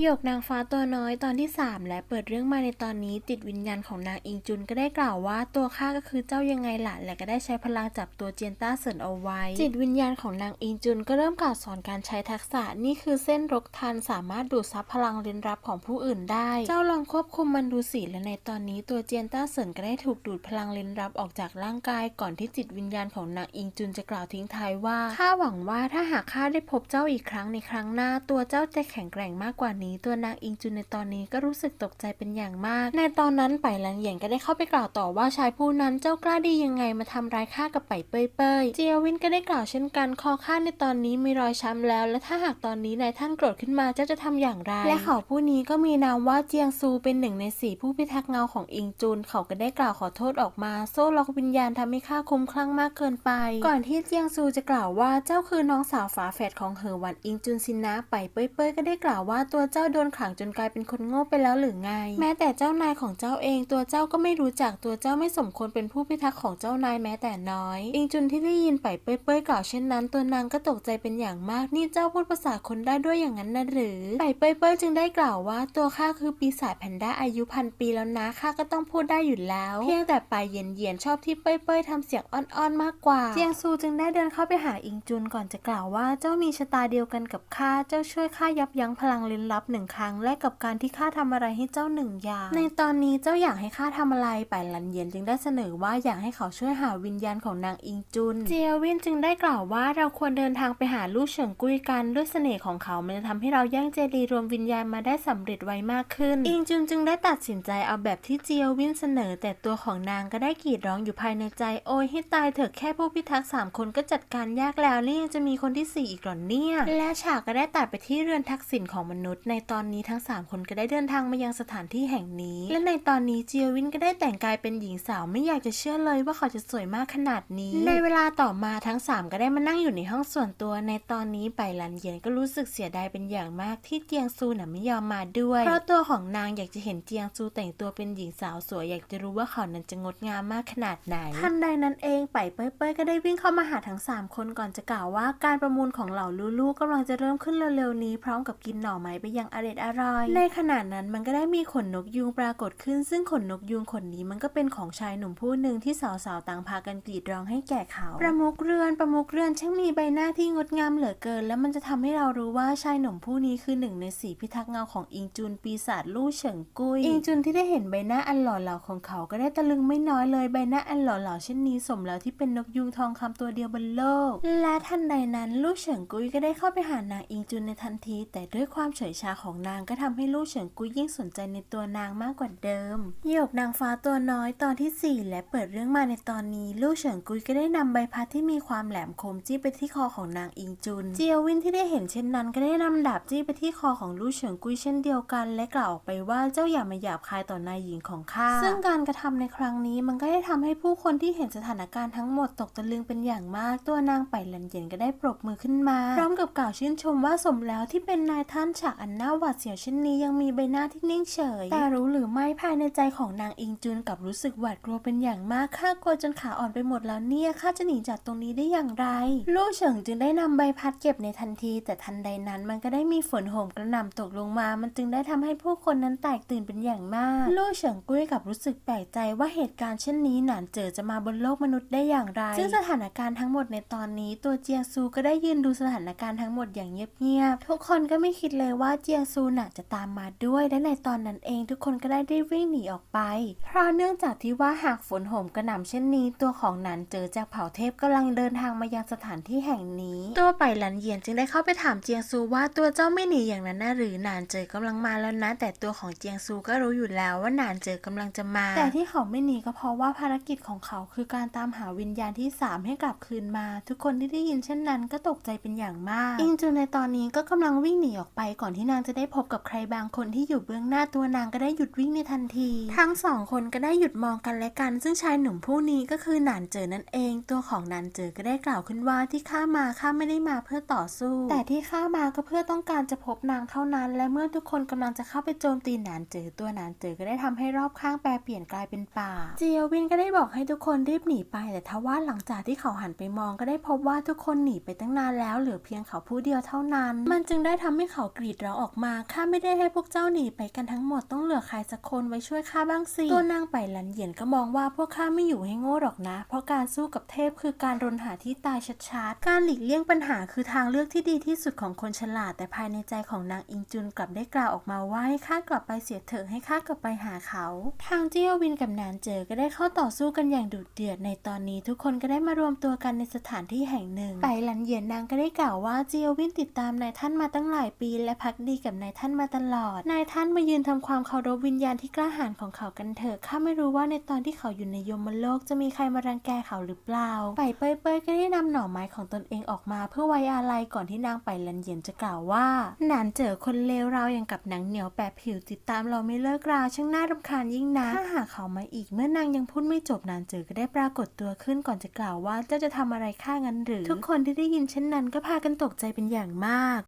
หยกนางฟ้าตัวน้อยตอนที่ 3 และเปิดเรื่องมาในตอนนี้ จิตวิญญาณของนางอิงจุนก็ได้กล่าวว่าตัวข้าก็คือเจ้ายังไงล่ะและก็ได้ใช้พลังจับตัวเจียนต้าเซินเอาไว้ จิตวิญญาณของนางอิงจุนก็เริ่มกล่าวสอนการใช้ทักษะนี่คือเส้นรกทันสามารถดูดซับพลังเร้นรับของผู้อื่นได้ เจ้าลองควบคุมมันดูสิและในตอนนี้ตัวเจียนต้าเซินก็ได้ถูกดูดพลังเร้นรับออกจากร่างกาย ก่อนที่จิตวิญญาณของนางอิงจุนจะกล่าวทิ้งท้ายว่าข้าหวังว่าถ้าหากข้าได้พบเจ้าอีกครั้งในครั้งหน้า ตัวเจ้าจะแข็งแกร่งมากกว่านี้ตัวนางอิงจุนในตอนนี้ก็รู้สึกตกใจเป็นอย่างมาก ในตอนนั้นไปหลันเหยียนก็ได้เข้าไปกล่าวต่อว่าชายผู้นั้นเจ้ากล้าดียังไงมาทำร้ายข้ากับไปเป้ยเป้ยเจียวินก็ได้กล่าวเช่นกันคอข้าในตอนนี้มีรอยช้ำแล้ว และถ้าหากตอนนี้นายท่านโกรธขึ้นมาเจ้าจะทำอย่างไร และเขาผู้นี้ก็มีนามว่าเจียงซูเป็นหนึ่งในสี่ผู้พิทักษ์เงาของอิงจุน เขาก็ได้กล่าวขอโทษออกมา โซ่ล็อกวิญญาณทำให้ข้าคุ้มคลั่งมากเกินไป ก่อนที่เจียงซูจะกล่าวว่าเจ้าคือน้องสาวฝาแฝดของเหอหวันอิงจุนสินะไปเป้ยเป้ยก็ได้กล่าวว่าตัวเจ้าโดนขังจนกลายเป็นคนโง่ไปแล้วหรือไง แม้แต่เจ้านายของเจ้าเองตัวเจ้าก็ไม่รู้จักตัวเจ้าไม่สมควรเป็นผู้พิทักษ์ของเจ้านายแม้แต่น้อย อิงจุนที่ได้ยินไปเป้ยเป้ยกล่าวเช่นนั้น ตัวนางก็ตกใจเป็นอย่างมากนี่เจ้าพูดภาษาคนได้ด้วยอย่างนั้นนะหรือไปเป้ยเป้ยจึงได้กล่าวว่าตัวข้าคือปีศาจแพนด้าอายุพันปีแล้วนะข้าก็ต้องพูดได้อยู่แล้ว เพียงแต่ไปเย็นเย็นๆชอบที่เป้ยเป้ยทำเสียงอ่อนๆมากกว่าเจียงซูจึงได้เดินเข้าไปหาอิงจุนก่อนจะกล่าวว่าเจ้ามีชะตาเดียวกันกับข้าเจ้าช่วยข้ายับยั้งพลังลิ้นลับหนึ่งครั้งและกับการที่ข้าทำอะไรให้เจ้าหนึ่งอย่าง ในตอนนี้เจ้าอยากให้ข้าทำอะไรไปหลันเย็นจึงได้เสนอว่าอยากให้เขาช่วยหาวิญญาณของนางอิงจุน เจียวินจึงได้กล่าวว่าเราควรเดินทางไปหาลู่เฉิงกุยกันด้วยเสน่ห์ของเขามันจะทำให้เราแย่งเจดีย์รวมวิญญาณมาได้สำเร็จไวมากขึ้น อิงจุนจึงได้ตัดสินใจเอาแบบที่เจียวินเสนอ แต่ตัวของนางก็ได้กรีดร้องอยู่ภายในใจโอ้ยให้ตายเถอะแค่ผู้พิทักษ์สามคนก็จัดการยากแล้วนี่ยังจะมีคนที่สี่อีกเหรอเนี่ย และฉากก็ได้ตัดไปที่เรือนทักษิณของมนุษย์ในตอนนี้ทั้งสามคนก็ได้เดินทางมายังสถานที่แห่งนี้ และในตอนนี้เจียวินก็ได้แต่งกายเป็นหญิงสาวไม่อยากจะเชื่อเลยว่าเขาจะสวยมากขนาดนี้ ในเวลาต่อมาทั้งสามก็ได้มานั่งอยู่ในห้องส่วนตัว ในตอนนี้ไปหลันเย็นก็รู้สึกเสียดายเป็นอย่างมากที่เจียงซูน่ะไม่ยอมมาด้วย เพราะตัวของนางอยากจะเห็นเจียงซูแต่งตัวเป็นหญิงสาวสวยอยากจะรู้ว่าเขานั้นจะงดงามมากขนาดไหนทันใดนั้นเองไปเป้ยเป้ยก็ได้วิ่งเข้ามาหาทั้งสามคนก่อนจะกล่าวว่าการประมูลของเหล่าลูลูกำลังจะเริ่มขึ้นเร็วๆนี้พร้อมกับกินหน่อไม้ไปอย่างอร็ดอร่อย ในขณะนั้นมันก็ได้มีขนนกยูงปรากฏขึ้น ซึ่งขนนกยูงขนนี้มันก็เป็นของชายหนุ่มผู้หนึ่งที่สาวๆต่างพากันกรีดร้องให้แก่เขา ประมุกเรือนประมุกเรือนช่างมีใบหน้าที่งดงามเหลือเกิน และมันจะทำให้เรารู้ว่าชายหนุ่มผู้นี้คือหนึ่งในสีพิทักษ์เงาของอิงจุนปีศาจลู่เฉิงกุยอิงจุนที่ได้เห็นใบหน้าอันหล่อเหลาของเขาก็ได้ตะลึงไม่น้อยเลยใบหน้าอันหล่อเหลาเช่นนี้สมแล้วที่เป็นนกยูงทองคำตัวเดียวบนโลก และทันใดนั้นลู่เฉิงกุยก็ได้เข้าไปหานางอิงจุนในทันที แต่ด้วยความเฉยชาของนางก็ทำให้ลู่เฉิงกุยยิ่งสนใจในตัวนางมากกว่าเดิมหยกนางฟ้าตัวน้อยตอนที่สี่และเปิดเรื่องมาในตอนนี้ ลู่เฉิงกุยก็ได้นำใบพัดที่มีความแหลมคมจี้ไปที่คอของนางอิงจุน เจียววินที่ได้เห็นเช่นนั้น ก็ได้นำดาบจี้ไปที่คอของลู่เฉิงกุยเช่นเดียวกัน และกล่าวออกไปว่าเจ้าอย่ามาหยาบคายต่อนายหญิงของข้าซึ่งการกระทำในครั้งนี้มันก็ได้ทำให้ผู้คนที่เห็นสถานการณ์ทั้งหมดตกตะลึงเป็นอย่างมากตัวนางไปหลันเย็นก็ได้ปรบมือขึ้นมา พร้อมกับกล่าวชื่นชมว่าสมแล้วที่เป็นนายท่านฉากอันน่าหวาดเสียวเช่นนี้ยังมีใบหน้าที่นิ่งเฉย แต่รู้หรือไม่ภายในใจของนางอิงจุนกับรู้สึกหวาดกลัวเป็นอย่างมากข้ากลัวจนขาอ่อนไปหมดแล้วเนี่ยข้าจะหนีจากตรงนี้ได้อย่างไร ลู่เฉิงจึงได้นำใบพัดเก็บในทันที แต่ทันใดนั้นมันก็ได้มีฝนโหมกระหน่ำตกลงมา มันจึงได้ทำให้ผู้คนนั้นแตกตื่นเป็นอย่างมาก ลู่เฉิงกุ้ยกับรู้สึกแปลกใจว่าเหตุการณ์เช่นนี้หนานเจอจะมาบนโลกมนุษย์ได้อย่างไร ซึ่งสถานการณ์ทั้งหมดในตอนนี้ตัวเจียงซูก็ได้ยืนดูสถานการณ์ทั้งหมดอย่างเงียบๆทุกคนก็ไม่คิดเลยว่าเจียงซูน่ะจะตามมาด้วยและในตอนนั้นเองทุกคนก็ได้รีบวิ่งหนีออกไป เพราะเนื่องจากที่ว่าหากฝนโหมกระหน่ำเช่นนี้ ตัวของหนานเจอจากเผ่าเทพกำลังเดินทางมายังสถานที่แห่งนี้ ตัวไปหลันเยียนจึงได้เข้าไปถามเจียงซูว่าตัวเจ้าไม่หนีอย่างนั้นนะหรือหนานเจอกำลังมาแล้วนะ แต่ตัวของเจียงซูก็รู้อยู่แล้วว่าหนานเจอกำลังจะมา แต่ที่เขาไม่หนีก็เพราะว่าภารกิจของเขาคือการตามหาวิญญาณที่สามให้กลับคืนมา ทุกคนที่ได้ยินเช่นนั้นก็ตกใจเป็นอย่างมาก อิงจูในตอนนี้ก็กำลังวิ่งหนีออกไปก่อนที่นางจะได้พบกับใครบางคนที่อยู่เบื้องหน้าตัวนางก็ได้หยุดวิ่งในทันที ทั้งสองคนก็ได้หยุดมองกันและกัน ซึ่งชายหนุ่มผู้นี้ก็คือหนานเจอนั่นเอง ตัวของหนานเจอก็ได้กล่าวขึ้นว่าที่ข้ามาข้าไม่ได้มาเพื่อต่อสู้ แต่ที่ข้ามาก็เพื่อต้องการจะพบนางเท่านั้น และเมื่อทุกคนกำลังจะเข้าไปโจมตีหนานเจอตัวหนานเจอก็ได้ทำให้รอบข้างแปรเปลี่ยนกลายเป็นป่า เจียววินก็ได้บอกให้ทุกคนรีบหนีไป แต่ทว่าหลังจากที่เขาหันไปมองก็ได้พบว่าทุกคนหนีไปตั้งนานแล้วเหลือเพียงเขาผู้เดียวเท่านั้น มันจึงได้ทำให้เขากรีดร้องออกมาข้าไม่ได้ให้พวกเจ้าหนีไปกันทั้งหมดต้องเหลือใครสักคนไว้ช่วยข้าบ้างสิตัวนางไปหลันเหยียนก็มองว่าพวกข้าไม่อยู่ให้โง่หรอกนะ เพราะการสู้กับเทพคือการรนหาที่ตายชัดๆการหลีกเลี่ยงปัญหาคือทางเลือกที่ดีที่สุดของคนฉลาด แต่ภายในใจของนางอิงจุนกลับได้กล่าวออกมาว่าให้ข้ากลับไปเสียเถอะให้ข้ากลับไปหาเขา ทางเจียววินกับนานเจอก็ได้เข้าต่อสู้กันอย่างดุเดือดในตอนนี้ ทุกคนก็ได้มารวมตัวกันในสถานที่แห่งหนึ่งไปหลันเหยียนนางก็ได้กล่าวว่าเจียววินติดตามนายท่านมาตั้งหลายปีและพักดีกับนายท่านมาตลอด นายท่านมายืนทำความเคารพวิญญาณที่กล้าหาญของเขากันเถอะ ข้าไม่รู้ว่าในตอนที่เขาอยู่ในยมโลกจะมีใครมารังแกเขาหรือเปล่า ไปเปยเปยก็ได้นำหน่อไม้ของตนเองออกมา เพื่อไว้อาลัยก่อนที่นางไปลันเยียนจะกล่าวว่า หนานเจอคนเลวเราอย่างกับหนังเหนียวแปะผิวติดตามเราไม่เลิกราช่างน่ารำคาญยิ่งนะถ้าหากเขามาอีกเมื่อนางยังพูดไม่จบนานเจอก็ได้ปรากฏตัวขึ้นก่อนจะกล่าวว่าเจ้าจะทำอะไรข้างั้นหรือ ทุกคนที่ได้ยินเช่นนั้นก็พากันตกใจเป็นอย่างมาก